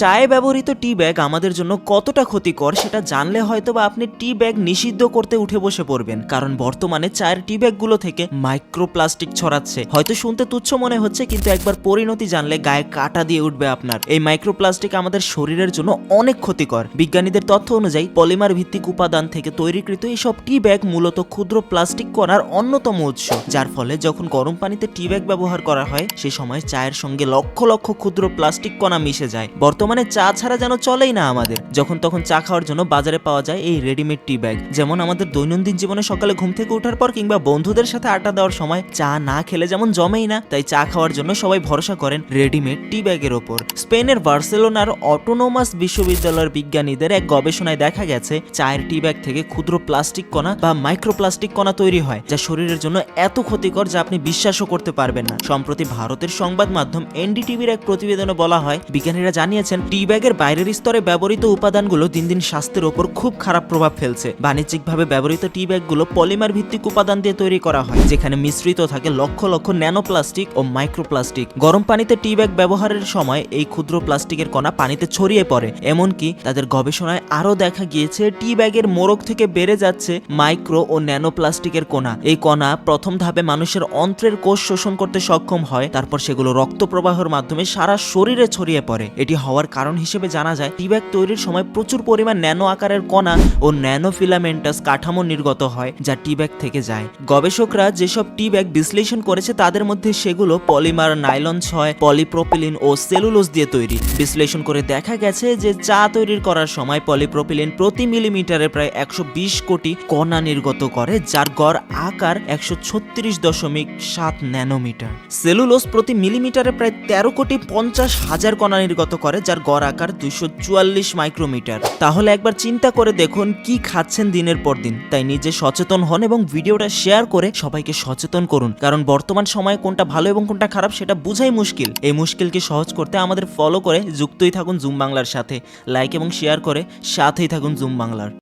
চায়ে ব্যবহৃত টি ব্যাগ আমাদের জন্য কতটা ক্ষতিকর সেটা জানলে হয়তো বা আপনি টি ব্যাগ নিষিদ্ধ করতে উঠে বসে পড়বেন। কারণ বর্তমানে চায়ের টি ব্যাগগুলো থেকে মাইক্রোপ্লাস্টিক ছড়াচ্ছে। হয়তো শুনতে তুচ্ছ মনে হচ্ছে, কিন্তু একবার পরিণতি জানলে গায়ে কাটা দিয়ে উঠবে আপনার। এই মাইক্রোপ্লাস্টিক আমাদের শরীরের জন্য অনেক ক্ষতিকর। বিজ্ঞানীদের তথ্য অনুযায়ী পলিমার ভিত্তিক উপাদান থেকে তৈরিকৃত এইসব টি ব্যাগ মূলত ক্ষুদ্র প্লাস্টিক কণার অন্যতম উৎস। যার ফলে যখন গরম পানিতে টি ব্যাগ ব্যবহার করা হয়, সে সময় চায়ের সঙ্গে লক্ষ লক্ষ ক্ষুদ্র প্লাস্টিক কণা মিশে যায়। বর্তমানে চা ছাড়া যেন চলেই না আমাদের। যখন তখন চা খাওয়ার জন্য বাজারে পাওয়া যায় এই রেডিমেড টি ব্যাগ যেমন আমাদের দৈনন্দিন জীবনে সকালে ঘুম থেকে ওঠার পর কিংবা বন্ধুদের সাথে আড্ডা দেওয়ার সময় চা না খেলে যেমন জমেই না, তাই চা খাওয়ার জন্য সবাই ভরসা করেন রেডিমেড টি ব্যাগের ওপর। স্পেনের বার্সেলোনার অটোনোমাস বিশ্ববিদ্যালয়ের বিজ্ঞানীদের এক গবেষণায় দেখা গেছে, চায়ের টি ব্যাগ থেকে ক্ষুদ্র প্লাস্টিক কণা বা মাইক্রোপ্লাস্টিক কণা তৈরি হয়, যা শরীরের জন্য এত ক্ষতিকর যা আপনি বিশ্বাসও করতে পারবেন না। সম্প্রতি ভারতের সংবাদ মাধ্যম এনডিটিভির এক প্রতিবেদনে বলা হয়, বিজ্ঞানীরা জানিয়েছেন টি ব্যাগের বাইরের স্তরে ব্যবহৃত উপাদানগুলো দিন দিন স্বাস্থ্যের ওপর খুব খারাপ প্রভাব ফেলছে। বাণিজ্যিকভাবে ব্যবহৃত টি ব্যাগগুলো পলিমার ভিত্তিক উপাদান দিয়ে তৈরি করা হয়, যেখানে মিশ্রিত থাকে লক্ষ লক্ষ ন্যানো প্লাস্টিক ও মাইক্রোপ্লাস্টিক। গরম পানিতে টি ব্যাগ ব্যবহারের সময় এই ক্ষুদ্র প্লাস্টিকের কণা পানিতে ছড়িয়ে পড়ে, এমনকি তাদের গবেষণায় আরও দেখা গিয়েছে টি ব্যাগের মোড়ক থেকে বেড়ে যাচ্ছে মাইক্রো ও ন্যানো প্লাস্টিকের কণা। এই কণা প্রথম ধাপে মানুষের অন্ত্রের কোষ শোষণ করতে সক্ষম হয়, তারপর সেগুলো রক্ত প্রবাহের মাধ্যমে সারা শরীরে ছড়িয়ে পড়ে। এটি হওয়ার কারণ হিসেবে জানা যায় টি ব্যাগ তৈরির সময় প্রচুর পরিমাণ ন্যানো আকারের কণা ও ন্যানো ফিলামেন্টাস কাঠামো নির্গত হয়, যা টি ব্যাগ থেকে যায়। গবেষকরা যেসব টি ব্যাগ বিশ্লেষণ করেছে, তাদের মধ্যে সেগুলো পলিমার নাইলন ছয়, পলিপ্রোপিলিন ও সেলুলোজ দিয়ে তৈরি। বিশ্লেষণ করে দেখা গেছে যে চা তৈরির করার সময় পলিপ্রোপিলিন প্রতি মিলিমিটারে প্রায় একশো বিশ কোটি কণা নির্গত করে, যার গড় আকার একশো ছত্রিশ দশমিক সাত ন্যানোমিটার। সেলুলোজ প্রতি মিলিমিটারে প্রায় তেরো কোটি পঞ্চাশ হাজার কণা নির্গত করে যার গড় আকার দুইশো চুয়াল্লিশ মাইক্রোমিটার। তাহলে একবার চিন্তা করে দেখুন কি খাচ্ছেন দিনের পর দিন। তাই নিজে সচেতন হন এবং ভিডিওটা শেয়ার করে সবাইকে সচেতন করুন। কারণ বর্তমান সময়ে কোনটা ভালো এবং কোনটা খারাপ সেটা বোঝাই মুশকিল। এই মুশকিলকে সহজ করতে আমাদের ফলো করে যুক্তই থাকুন জুম বাংলার সাথে। লাইক এবং শেয়ার করে সাথেই থাকুন জুম বাংলার।